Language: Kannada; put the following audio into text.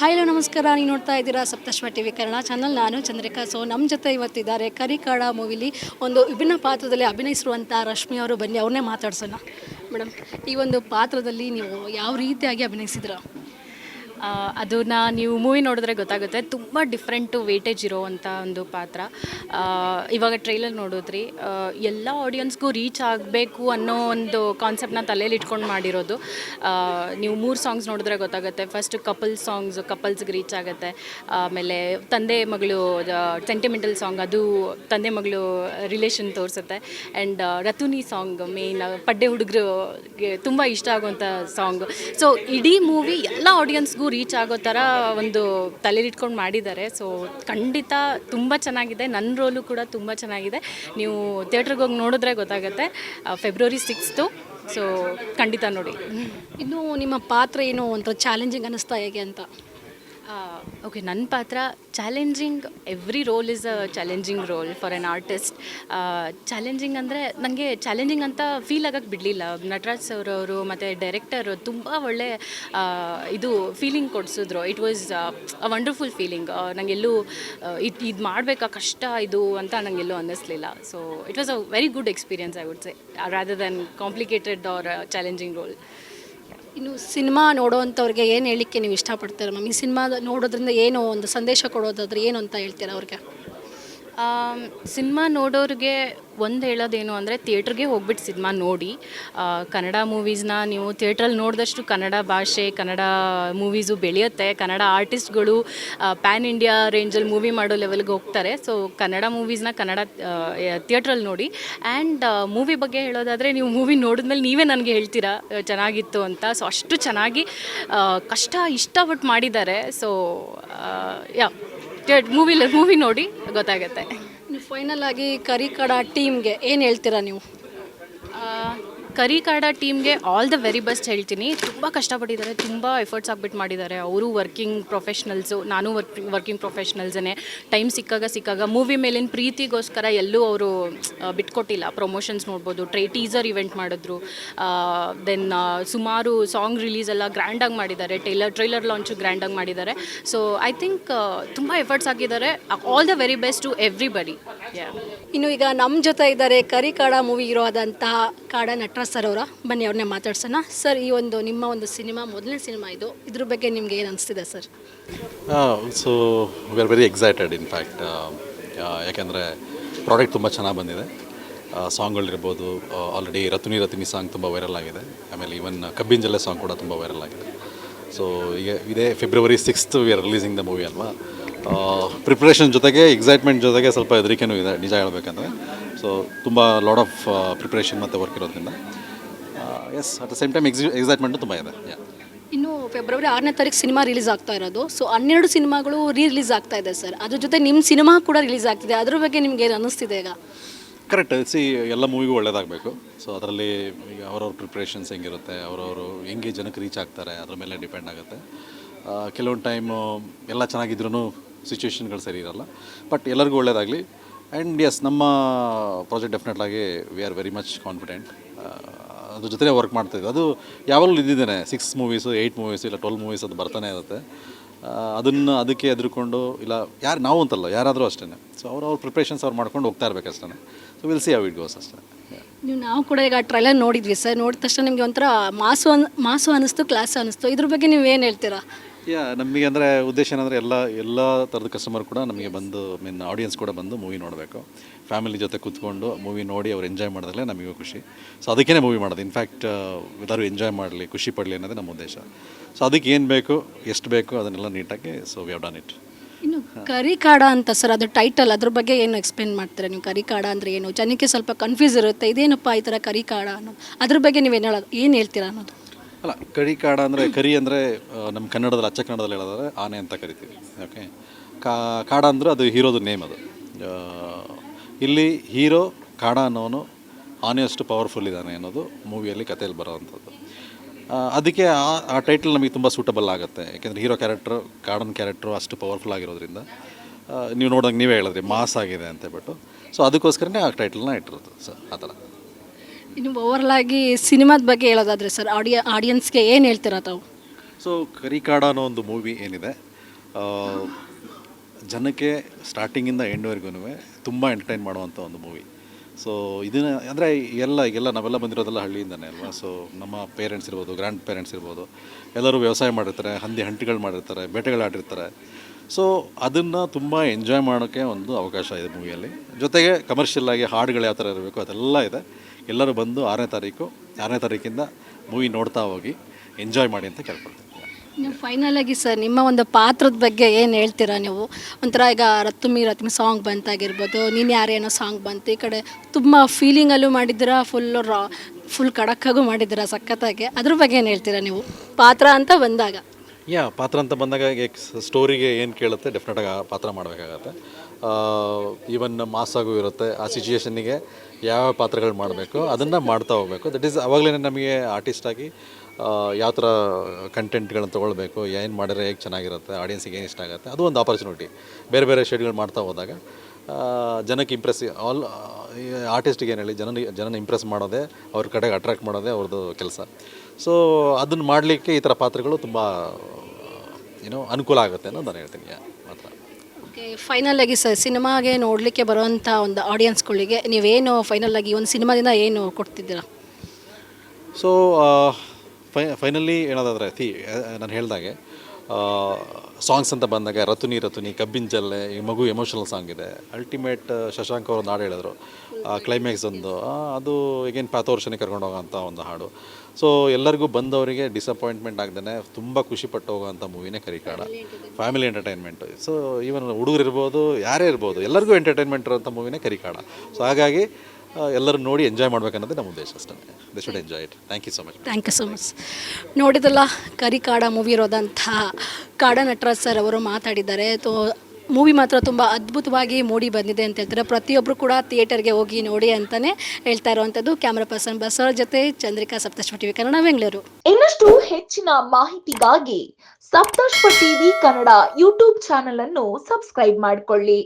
ಹಾಯ್ ಹಲೋ ನಮಸ್ಕಾರ. ನೀವು ನೋಡ್ತಾ ಇದ್ದೀರಾ Saptashwa T V Kannada channel ನಾನು ಚಂದ್ರಿಕಾ. ಸೊ ನಮ್ಮ ಜೊತೆ ಇವತ್ತಿದ್ದಾರೆ ಕರಿಕಾಡ ಮೂವಿಲಿ ಒಂದು ವಿಭಿನ್ನ ಪಾತ್ರದಲ್ಲಿ ಅಭಿನಯಿಸಿರುವಂಥ ರಶ್ಮಿ ಅವರು. ಬನ್ನಿ, ಅವ್ರನ್ನೇ ಮಾತಾಡ್ಸೋಣ. ಮೇಡಮ್, ಈ ಒಂದು ಪಾತ್ರದಲ್ಲಿ ನೀವು ಯಾವ ರೀತಿಯಾಗಿ ಅಭಿನಯಿಸಿದ್ರ? ಅದನ್ನ ನೀವು ಮೂವಿ ನೋಡಿದ್ರೆ ಗೊತ್ತಾಗುತ್ತೆ. ತುಂಬ ಡಿಫ್ರೆಂಟು ವೇಟೇಜ್ ಇರೋವಂಥ ಒಂದು ಪಾತ್ರ. ಇವಾಗ ಟ್ರೈಲರ್ ನೋಡಿದ್ರಿ ಎಲ್ಲ ಆಡಿಯನ್ಸ್ಗೂ ರೀಚ್ ಆಗಬೇಕು ಅನ್ನೋ ಒಂದು ಕಾನ್ಸೆಪ್ಟ್ನ ತಲೆಯಲ್ಲಿ ಇಟ್ಕೊಂಡು ಮಾಡಿರೋದು. ನೀವು ಮೂರು ಸಾಂಗ್ಸ್ ನೋಡಿದ್ರೆ ಗೊತ್ತಾಗುತ್ತೆ. ಫಸ್ಟ್ ಕಪಲ್ ಸಾಂಗ್ಸ್ ಕಪಲ್ಸ್ಗೆ ರೀಚ್ ಆಗುತ್ತೆ. ಆಮೇಲೆ ತಂದೆ ಮಗಳು ಸೆಂಟಿಮೆಂಟಲ್ ಸಾಂಗ್ ಅದು ತಂದೆ ಮಗಳು ರಿಲೇಷನ್ ತೋರಿಸುತ್ತೆ. ಆ್ಯಂಡ್ ರತುನಿ ಸಾಂಗ್ ಮೇನ್ ಪಡ್ಡೆ ಹುಡುಗರಿಗೆ ತುಂಬ ಇಷ್ಟ ಆಗುವಂಥ ಸಾಂಗ್ ಸೊ ಇಡೀ ಮೂವಿ ಎಲ್ಲ ಆಡಿಯನ್ಸ್ಗೂ ರೀಚ್ ಆಗೋ ಥರ ಒಂದು ತಲೆಲಿಟ್ಕೊಂಡು ಮಾಡಿದ್ದಾರೆ. ಸೊ ಖಂಡಿತ ತುಂಬ ಚೆನ್ನಾಗಿದೆ. ನನ್ನ ರೋಲು ಕೂಡ ತುಂಬ ಚೆನ್ನಾಗಿದೆ. ನೀವು ಥಿಯೇಟ್ರಿಗೆ ಹೋಗಿ ನೋಡಿದ್ರೆ ಗೊತ್ತಾಗುತ್ತೆ. ಫೆಬ್ರವರಿ ಸಿಕ್ಸ್ತು ಸೊ ಖಂಡಿತ ನೋಡಿ. ಇನ್ನು ನಿಮ್ಮ ಪಾತ್ರ ಏನು? ಒಂಥರ ಚಾಲೆಂಜಿಂಗ್ ಅನ್ನಿಸ್ತಾ ಹೇಗೆ ಅಂತ? ಓಕೆ ನನ್ನ ಪಾತ್ರ challenging every role is a challenging role for an artist challenging ಅಂದರೆ ನನಗೆ ಚಾಲೆಂಜಿಂಗ್ ಅಂತ ಫೀಲ್ ಆಗಕ್ಕೆ ಬಿಡಲಿಲ್ಲ ನಟರಾಜ್ ಸರ್ ಅವರು ಮತ್ತು ಡೈರೆಕ್ಟರ್ ತುಂಬ ಒಳ್ಳೆ ಇದು feeling ಕೊಡಿಸಿದ್ರು it was a wonderful feeling ನನಗೆಲ್ಲೂ ಇದು ಇದು ಮಾಡಬೇಕಾ ಕಷ್ಟ ಇದು ಅಂತ ನನಗೆಲ್ಲೂ ಅನ್ನಿಸ್ಲಿಲ್ಲ so it was a very good experience I would say rather then complicated or challenging role ಇನ್ನು ಸಿನಿಮಾ ನೋಡೋವಂಥವ್ರಿಗೆ ಏನು ಹೇಳಲಿಕ್ಕೆ ನೀವು ಇಷ್ಟಪಡ್ತೀರ ಮ್ಯಾಮ್? ಈ ಸಿನಿಮಾ ನೋಡೋದ್ರಿಂದ ಏನು ಒಂದು ಸಂದೇಶ ಕೊಡೋದಾದ್ರೆ ಏನು ಅಂತ ಹೇಳ್ತೀರಾ ಅವ್ರಿಗೆ? ಸಿನಿಮಾ ನೋಡೋರಿಗೆ ಒಂದು ಹೇಳೋದೇನು ಅಂದರೆ ಥಿಯೇಟ್ರಿಗೆ ಹೋಗ್ಬಿಟ್ಟು ಸಿನಿಮಾ ನೋಡಿ. ಕನ್ನಡ ಮೂವೀಸ್ನ ನೀವು ಥಿಯೇಟ್ರಲ್ಲಿ ನೋಡಿದಷ್ಟು ಕನ್ನಡ ಭಾಷೆ, ಕನ್ನಡ ಮೂವೀಸು ಬೆಳೆಯುತ್ತೆ. ಕನ್ನಡ ಆರ್ಟಿಸ್ಟ್ಗಳು ಪ್ಯಾನ್ ಇಂಡಿಯಾ ರೇಂಜಲ್ಲಿ ಮೂವಿ ಮಾಡೋ ಲೆವೆಲ್ಗೆ ಹೋಗ್ತಾರೆ. ಸೊ, ಕನ್ನಡ ಮೂವೀಸ್ನ ಕನ್ನಡ ಥಿಯೇಟ್ರಲ್ಲಿ ನೋಡಿ. ಆ್ಯಂಡ್ ಮೂವಿ ಬಗ್ಗೆ ಹೇಳೋದಾದರೆ ನೀವು ಮೂವಿ ನೋಡಿದ್ಮೇಲೆ ನೀವೇ ನನಗೆ ಹೇಳ್ತೀರಾ ಚೆನ್ನಾಗಿತ್ತು ಅಂತ. ಸೊ, ಅಷ್ಟು ಚೆನ್ನಾಗಿ ಕಷ್ಟ ಇಷ್ಟಪಟ್ಟು ಮಾಡಿದ್ದಾರೆ. ಸೊ ಯಾ. ಮೂವಿ ಮೂವಿ ನೋಡಿ ಗೊತ್ತಾಗುತ್ತೆ. ಫೈನಲ್ ಆಗಿ ಕರಿಕಡ ಟೀಮ್ಗೆ ಏನು ಹೇಳ್ತೀರಾ ನೀವು? ಕರಿಕಾಡ ಟೀಮ್ಗೆ ಆಲ್ ದ ವೆರಿ ಬೆಸ್ಟ್ ಹೇಳ್ತೀನಿ. ತುಂಬ ಕಷ್ಟಪಟ್ಟಿದ್ದಾರೆ, ತುಂಬ ಎಫರ್ಟ್ಸ್ ಹಾಕ್ಬಿಟ್ಟು ಮಾಡಿದ್ದಾರೆ. ಅವರು ವರ್ಕಿಂಗ್ ಪ್ರೊಫೆಷ್ನಲ್ಸು ನಾನು ವರ್ಕ್ ವರ್ಕಿಂಗ್ ಪ್ರೊಫೆಷ್ನಲ್ಸೇ ಟೈಮ್ ಸಿಕ್ಕಾಗ ಸಿಕ್ಕಾಗ ಮೂವಿ ಮೇಲಿನ ಪ್ರೀತಿಗೋಸ್ಕರ ಎಲ್ಲೂ ಅವರು ಬಿಟ್ಕೊಟ್ಟಿಲ್ಲ. ಪ್ರಮೋಷನ್ಸ್ ನೋಡ್ಬೋದು, ಟ್ರೇ ಟೀಸರ್ ಇವೆಂಟ್ ಮಾಡಿದ್ರು. ದೆನ್ ಸುಮಾರು ಸಾಂಗ್ ರಿಲೀಸ್ ಎಲ್ಲ ಗ್ರ್ಯಾಂಡಾಗಿ ಮಾಡಿದ್ದಾರೆ. ಟೈಲರ್ ಟ್ರೈಲರ್ ಲಾಂಚು ಗ್ರ್ಯಾಂಡಾಗಿ ಮಾಡಿದ್ದಾರೆ. ಸೊ ಐ ಥಿಂಕ್ ತುಂಬ ಎಫರ್ಟ್ಸ್ ಆಗಿದ್ದಾರೆ. All the very best to everybody ಇನ್ನು ಈಗ ನಮ್ಮ ಜೊತೆ ಇದ್ದಾರೆ ಕರಿಕಾಡ ಮೂವಿ ಇರೋದಂತಹ ಕಾಡ ನಟರಾಜ್ ಸರ್ ಅವರ. ಬನ್ನಿ, ಅವ್ರನ್ನೇ ಮಾತಾಡ್ಸೋಣ. ಸರ್, ಈ ಒಂದು ನಿಮ್ಮ ಒಂದು ಸಿನಿಮಾ, ಮೊದಲನೇ ಸಿನಿಮಾ ಇದು. ಇದ್ರ ಬಗ್ಗೆ ನಿಮ್ಗೆ ಏನು ಅನಿಸ್ತಿದೆ sir? So we are very excited in fact ಯಾಕೆಂದರೆ ಪ್ರಾಡಕ್ಟ್ ತುಂಬ ಚೆನ್ನಾಗಿ ಬಂದಿದೆ. ಸಾಂಗ್ಗಳಿರ್ಬೋದು ಆಲ್ರೆಡಿ ರತುನಿ ರತುನಿ ಸಾಂಗ್ ತುಂಬ ವೈರಲ್ ಆಗಿದೆ. ಆಮೇಲೆ ಈವನ್ ಕಬ್ಬಿಂಜಲೆ ಸಾಂಗ್ ಕೂಡ ತುಂಬ ವೈರಲ್ ಆಗಿದೆ. ಸೊ ಈಗ ಇದೇ February sixth we are releasing the movie ಅಲ್ವಾ? ಪ್ರಿಪ್ರೇಷನ್ ಜೊತೆಗೆ ಎಕ್ಸೈಟ್ಮೆಂಟ್ ಜೊತೆಗೆ ಸ್ವಲ್ಪ ಹೆದರಿಕೆನೂ ಇದೆ, ನಿಜ ಹೇಳ್ಬೇಕಂದ್ರೆ. ಸೊ ತುಂಬ ಲಾಡ್ ಆಫ್ ಪ್ರಿಪ್ರೇಷನ್ ಮತ್ತು ವರ್ಕ್ ಇರೋದ್ರಿಂದ. Yes at the same time ಎಕ್ಸಿ excitement ತುಂಬ ಇದೆ. ಯಾ ಇನ್ನು ಫೆಬ್ರವರಿ ಆರನೇ ತಾರೀಕು ಸಿನಿಮಾ ರಿಲೀಸ್ ಆಗ್ತಾ ಇರೋದು. ಸೊ ಹನ್ನೆರಡು ಸಿನಿಮಾಗಳು ರೀ ರಿಲೀಸ್ ಆಗ್ತಾ ಇದೆ ಸರ್ ಅದ್ರ ಜೊತೆ ನಿಮ್ಮ ಸಿನಿಮಾ ಕೂಡ ರಿಲೀಸ್ ಆಗ್ತಿದೆ. ಅದ್ರ ಬಗ್ಗೆ ನಿಮ್ಗೆ ಏನು ಅನ್ನಿಸ್ತಿದೆ ಈಗ? ಕರೆಕ್ಟ್ ಸಿ ಎಲ್ಲ ಮೂವಿಗೂ ಒಳ್ಳೇದಾಗಬೇಕು. ಸೊ ಅದರಲ್ಲಿ ಈಗ ಅವ್ರವ್ರ ಪ್ರಿಪ್ರೇಷನ್ಸ್ ಹೆಂಗಿರುತ್ತೆ ಅವರವರು ಹೆಂಗೆ ಜನಕ್ಕೆ ರೀಚ್ ಆಗ್ತಾರೆ ಅದ್ರ ಮೇಲೆ ಡಿಪೆಂಡ್ ಆಗುತ್ತೆ. ಆ, ಕೆಲವೊಂದು ಟೈಮು ಎಲ್ಲ ಚೆನ್ನಾಗಿದ್ರೂ ಸಿಚುವೇಶನ್ಗಳು ಸರಿ ಇರೋಲ್ಲ. ಬಟ್ ಎಲ್ಲರಿಗೂ ಒಳ್ಳೇದಾಗಲಿ. ಆ್ಯಂಡ್ ಎಸ್ ನಮ್ಮ project ಡೆಫಿನೆಟ್ಲಾಗಿ we are very much confident ಅದ್ರ ಜೊತೆ ವರ್ಕ್ ಮಾಡ್ತಾಯಿದ್ದೆ ಅದು ಯಾವಾಗಲೂ ಇದ್ದಿದ್ದೇನೆ. ಸಿಕ್ಸ್ ಮೂವೀಸು ಏಯ್ಟ್ ಮೂವೀಸು ಇಲ್ಲ ಟ್ವೆಲ್ ಮೂವೀಸ್ ಅದು ಬರ್ತಾನೆ ಇರುತ್ತೆ. ಅದನ್ನು ಅದಕ್ಕೆ ಎದುರುಕೊಂಡು, ಇಲ್ಲ, ಯಾರು, ನಾವು ಅಂತಲ್ಲ, ಯಾರಾದರೂ ಅಷ್ಟೇ ಸೊ ಅವ್ರು, ಅವ್ರ ಪ್ರಿಪ್ರೇಷನ್ಸ್ ಅವ್ರು ಮಾಡ್ಕೊಂಡು ಹೋಗ್ತಾ ಇರ್ಬೇಕು ಅಷ್ಟೇ so will see it goes ಅಷ್ಟೇ. ನೀವು ನಾವು ಕೂಡ ಈಗ ಟ್ರೈಲರ್ ನೋಡಿದ್ವಿ ಸರ್. ನೋಡಿದ ತಕ್ಷಣ ನಿಮಗೆ ಒಂಥರ ಮಾಸು ಅನ್, ಮಾಸು ಅನ್ನಿಸ್ತು ಕ್ಲಾಸ್ ಅನ್ನಿಸ್ತು ಇದ್ರ ಬಗ್ಗೆ ನೀವು ಏನು ಹೇಳ್ತೀರಾ? ಯಾ ನಮಗೆ ಅಂದರೆ ಉದ್ದೇಶ ಏನಂದರೆ ಎಲ್ಲ ಎಲ್ಲ ಥರದ ಕಸ್ಟಮರ್ ಕೂಡ ನಮಗೆ ಬಂದು ಮೀನ್ ಆಡಿಯನ್ಸ್ ಕೂಡ ಬಂದು ಮೂವಿ ನೋಡಬೇಕು. ಫ್ಯಾಮಿಲಿ ಜೊತೆ ಕೂತ್ಕೊಂಡು ಮೂವಿ ನೋಡಿ ಅವ್ರು ಎಂಜಾಯ್ ಮಾಡಿದ್ರೆ ನಮಗೂ ಖುಷಿ. ಸೊ ಅದಕ್ಕೇ ಮೂವಿ ಮಾಡೋದು. ಇನ್ಫ್ಯಾಕ್ಟ್ ಎಲ್ಲರೂ ಎಂಜಾಯ್ ಮಾಡಲಿ ಖುಷಿ ಪಡಲಿ ಅನ್ನೋದೇ ನಮ್ಮ ಉದ್ದೇಶ. ಸೊ ಅದಕ್ಕೆ ಏನು ಬೇಕು ಎಷ್ಟು ಬೇಕು ಅದನ್ನೆಲ್ಲ ನೀಟಾಗಿ so we have done it ಇನ್ನು ಕರಿಕಾಡ ಅಂತ ಸರ್ ಅದು ಟೈಟಲ್ ಅದ್ರ ಬಗ್ಗೆ ಏನು ಎಕ್ಸ್ಪ್ಲೇನ್ ಮಾಡ್ತೀರಾ ನೀವು? ಕರಿಕಾಡ ಅಂದರೆ ಏನು? ಜನಕ್ಕೆ ಸ್ವಲ್ಪ ಕನ್ಫ್ಯೂಸ್ ಇರುತ್ತೆ. ಇದೇನಪ್ಪ ಈ ಥರ ಕರಿಕಾಡ ಅನ್ನೋದು? ಅದ್ರ ಬಗ್ಗೆ ನೀವೇನು ಹೇಳೋದು? ಏನು ಹೇಳ್ತೀರಾ ಅನ್ನೋದು? ಅಲ್ಲ ಕರಿ ಕಾಡ ಅಂದರೆ, ಕರಿ ಅಂದರೆ ನಮ್ಮ ಕನ್ನಡದಲ್ಲಿ, ಅಚ್ಚ ಕನ್ನಡದಲ್ಲಿ ಹೇಳೋದಾದ್ರೆ ಆನೆ ಅಂತ ಕರಿತೀವಿ. ಓಕೆ ಕಾಡ ಅಂದರೆ ಅದು ಹೀರೋದು ನೇಮ್ ಅದು. ಇಲ್ಲಿ ಹೀರೋ, ಕಾಡ ಅನ್ನೋನು ಆನೆಯಷ್ಟು ಪವರ್ಫುಲ್ ಇದ್ದಾನೆ ಅನ್ನೋದು ಮೂವಿಯಲ್ಲಿ ಕಥೆಯಲ್ಲಿ ಬರೋವಂಥದ್ದು. ಅದಕ್ಕೆ ಆ ಆ ಟೈಟಲ್ ನಮಗೆ ತುಂಬ ಸೂಟಬಲ್ ಆಗುತ್ತೆ. ಯಾಕೆಂದರೆ ಹೀರೋ ಕ್ಯಾರೆಕ್ಟ್ರು ಕಾಡನ್ ಕ್ಯಾರೆಕ್ಟ್ರು ಅಷ್ಟು ಪವರ್ಫುಲ್ ಆಗಿರೋದ್ರಿಂದ ನೀವು ನೋಡಿದಂಗೆ ನೀವೇ ಹೇಳಿದ್ರಿ, ಮಾಸ್ ಆಗಿದೆ ಅಂತ ಹೇಳ್ಬಿಟ್ಟು. ಸೊ ಅದಕ್ಕೋಸ್ಕರನೇ ಆ ಟೈಟಲ್ನ ಇಟ್ಟಿರೋದು. ಸರ್ ಆ ಥರ. ಇನ್ನು ಓವರ್ಲ್ ಆಗಿ ಸಿನಿಮಾದ ಬಗ್ಗೆ ಹೇಳೋದಾದ್ರೆ ಸರ್ ಆಡಿಯ ಆಡಿಯನ್ಸ್ಗೆ ಏನು ಹೇಳ್ತೀರಾ ತಾವು? ಸೊ ಕರಿಕಾಡ ಅನ್ನೋ ಒಂದು ಮೂವಿ ಏನಿದೆ ಜನಕ್ಕೆ ಸ್ಟಾರ್ಟಿಂಗಿಂದ ಎಂಡ್ವರೆಗೂ ತುಂಬ ಎಂಟರ್ಟೈನ್ ಮಾಡುವಂಥ ಒಂದು ಮೂವಿ ಸೊ ಇದನ್ನ, ಅಂದರೆ ಎಲ್ಲ, ಈಗೆಲ್ಲ ನಾವೆಲ್ಲ ಬಂದಿರೋದೆಲ್ಲ ಹಳ್ಳಿಯಿಂದನೇ ಅಲ್ವಾ? ಸೊ ನಮ್ಮ ಪೇರೆಂಟ್ಸ್ ಇರ್ಬೋದು ಗ್ರ್ಯಾಂಡ್ ಪೇರೆಂಟ್ಸ್ ಇರ್ಬೋದು, ಎಲ್ಲರೂ ವ್ಯವಸಾಯ ಮಾಡಿರ್ತಾರೆ, ಹಂದಿ ಹಂಟಿಗಳು ಮಾಡಿರ್ತಾರೆ, ಬೇಟೆಗಳು ಆಡಿರ್ತಾರೆ. ಸೊ ಅದನ್ನು ತುಂಬ ಎಂಜಾಯ್ ಮಾಡೋಕ್ಕೆ ಒಂದು ಅವಕಾಶ ಇದೆ ಮೂವಿಯಲ್ಲಿ ಜೊತೆಗೆ ಕಮರ್ಷಿಯಲ್ ಆಗಿ ಹಾಡುಗಳು ಯಾವ ಥರ ಇರಬೇಕು ಅದೆಲ್ಲ ಇದೆ. ಎಲ್ಲರೂ ಬಂದು ಆರನೇ ತಾರೀಕು ಆರನೇ ತಾರೀಕಿಂದ ಮೂವಿ ನೋಡ್ತಾ ಹೋಗಿ ಎಂಜಾಯ್ ಮಾಡಿ ಅಂತ ಕೇಳ್ಕೊಳ್ತೀನಿ ನೀವು ಫೈನಲ್ ಆಗಿ ಸರ್ ನಿಮ್ಮ ಒಂದು ಪಾತ್ರದ ಬಗ್ಗೆ ಏನು ಹೇಳ್ತೀರಾ ನೀವು? ಒಂಥರ ಈಗ ರತ್ಮಿ ರತ್ಮಿ ಸಾಂಗ್ ಬಂತಾಗಿರ್ಬೋದು ನೀನು ಯಾರೇನೋ ಸಾಂಗ್ ಬಂತು ಈ ಕಡೆ ತುಂಬ ಫೀಲಿಂಗಲ್ಲೂ ಮಾಡಿದ್ದೀರಾ ಫುಲ್ ರಾ ಫುಲ್ ಕಡಕ್ಕಾಗೂ ಮಾಡಿದ್ದೀರಾ ಸಖತ್ತಾಗಿ? ಅದ್ರ ಬಗ್ಗೆ ಏನು ಹೇಳ್ತೀರಾ ನೀವು? ಪಾತ್ರ ಅಂತ ಬಂದಾಗ. ಯಾ ಪಾತ್ರ ಅಂತ ಬಂದಾಗ ಸ್ಟೋರಿಗೆ ಏನು ಕೇಳುತ್ತೆ ಡೆಫಿನೆಟಾಗಿ ಆ ಪಾತ್ರ ಮಾಡಬೇಕಾಗತ್ತೆ. ಈವನ್ ಮಾಸಾಗೂ ಇರುತ್ತೆ ಆ ಸಿಚುಯೇಷನ್ನಿಗೆ ಯಾವ ಪಾತ್ರಗಳು ಮಾಡಬೇಕು, ಅದನ್ನು ಮಾಡ್ತಾ ಹೋಗಬೇಕು. ದಟ್ ಈಸ್ ಅವಾಗಲೇ ನಮಗೆ ಆರ್ಟಿಸ್ಟಾಗಿ ಯಾವ ಥರ ಕಂಟೆಂಟ್ಗಳನ್ನ ತೊಗೊಳ್ಬೇಕು, ಏನು ಮಾಡಿದ್ರೆ ಹೇಗೆ ಚೆನ್ನಾಗಿರುತ್ತೆ ಆಡಿಯನ್ಸಿಗೆ ಏನು ಇಷ್ಟ ಆಗುತ್ತೆ, ಅದು ಒಂದು ಆಪರ್ಚುನಿಟಿ ಬೇರೆ ಬೇರೆ ಶೇಡ್ಗಳು ಮಾಡ್ತಾ ಹೋದಾಗ ಜನಕ್ಕೆ ಇಂಪ್ರೆಸ್ ಆಲ್ ಆರ್ಟಿಸ್ಟಿಗೆ ಏನು ಹೇಳಿ ಜನ ಜನನ ಇಂಪ್ರೆಸ್ ಮಾಡೋದೇ, ಅವ್ರ ಕಡೆಗೆ ಅಟ್ರಾಕ್ಟ್ ಮಾಡೋದೇ ಅವ್ರದ್ದು ಕೆಲಸ. ಸೊ ಅದನ್ನು ಮಾಡಲಿಕ್ಕೆ ಈ ಥರ ಪಾತ್ರಗಳು ತುಂಬ ಏನೋ ಅನುಕೂಲ ಆಗುತ್ತೆ ಅನ್ನೋದು ನಾನು ಹೇಳ್ತೀನಿ. ಓಕೆ ಫೈನಲ್ ಆಗಿ ಸರ್ ಸಿನಿಮಾಗೆ ನೋಡಲಿಕ್ಕೆ ಬರುವಂಥ ಒಂದು ಆಡಿಯನ್ಸ್ಗಳಿಗೆ ನೀವೇನು ಫೈನಲ್ ಆಗಿ ಒಂದು ಸಿನಿಮಾದಿಂದ ಏನು ಕೊಡ್ತಿದ್ದೀರಾ? ಸೊ ಫೈ ಫೈನಲಿ ಹೇಳೋದಾದರೆ ಸಿ ನಾನು ಹೇಳ್ದಾಗೆ ಸಾಂಗ್ಸ್ ಅಂತ ಬಂದಾಗ ರತುನಿ ರತುನಿ ಕಬ್ಬಿನ ಜಲ್ಲೆ ಈ ಮಗು ಎಮೋಷನಲ್ ಸಾಂಗ್ ಇದೆ. ಅಲ್ಟಿಮೇಟ್ ಶಶಾಂಕ್ ಅವರು ಹಾಡು ಹೇಳಿದ್ರು. ಕ್ಲೈಮ್ಯಾಕ್ಸ್ ಒಂದು ಅದು ಎಗೇನ್ ಪ್ಯಾಥೋರ್ಷನಿಗೆ ಕರ್ಕೊಂಡು ಹೋಗೋಂಥ ಒಂದು ಹಾಡು. ಸೊ ಎಲ್ಲರಿಗೂ ಬಂದವರಿಗೆ ಡಿಸಪಾಯಿಂಟ್ಮೆಂಟ್ ಆಗ್ದೇ ತುಂಬ ಖುಷಿಪಟ್ಟು ಹೋಗೋಂಥ ಮೂವಿನೇ Karikaada. Family entertainment so even ಹುಡುಗರು ಇರ್ಬೋದು ಯಾರೇ ಇರ್ಬೋದು ಎಲ್ಲರಿಗೂ ಎಂಟರ್ಟೈನ್ಮೆಂಟ್ ಇರೋಂಥ ಮೂವಿನೇ ಕರಿಕಾಡ. ಸೊ ಹಾಗಾಗಿ ಎಲ್ಲರೂ ನೋಡಿ ಎಂಜಾಯ್ ಮಾಡ್ಬೇಕನ್ನೋದೇ ನಮ್ಮ ಉದ್ದೇಶ ಅಷ್ಟೇ. They should enjoy it thank you so much thank you so much ನೋಡಿದಲ್ಲ ಕರಿಕಾಡ movie ಇರೋದಂಥ ಕಾಡ ನಟರಾಜ್ ಸರ್ ಅವರು ಮಾತಾಡಿದ್ದಾರೆ. ತೋ ಮೂವಿ ಮಾತ್ರ ತುಂಬ ಅದ್ಭುತವಾಗಿ ಮೂಡಿ ಬಂದಿದೆ ಅಂತ ಹೇಳ್ತಾರೆ. ಪ್ರತಿಯೊಬ್ಬರು ಕೂಡ ಥಿಯೇಟರ್ಗೆ ಹೋಗಿ ನೋಡಿ ಅಂತಲೇ ಹೇಳ್ತಾ ಇರುವಂಥದ್ದು. ಕ್ಯಾಮ್ರಾ ಪರ್ಸನ್ ಬಸವರ ಜೊತೆ ಚಂದ್ರಿಕಾ ಸಪ್ತಶ್ವ ಟಿವಿ ಕನ್ನಡ ಬೆಂಗಳೂರು. ಇನ್ನಷ್ಟು ಹೆಚ್ಚಿನ ಮಾಹಿತಿಗಾಗಿ Saptashva TV Kannada YouTube channel ಅನ್ನು ಸಬ್ಸ್ಕ್ರೈಬ್ ಮಾಡಿಕೊಳ್ಳಿ.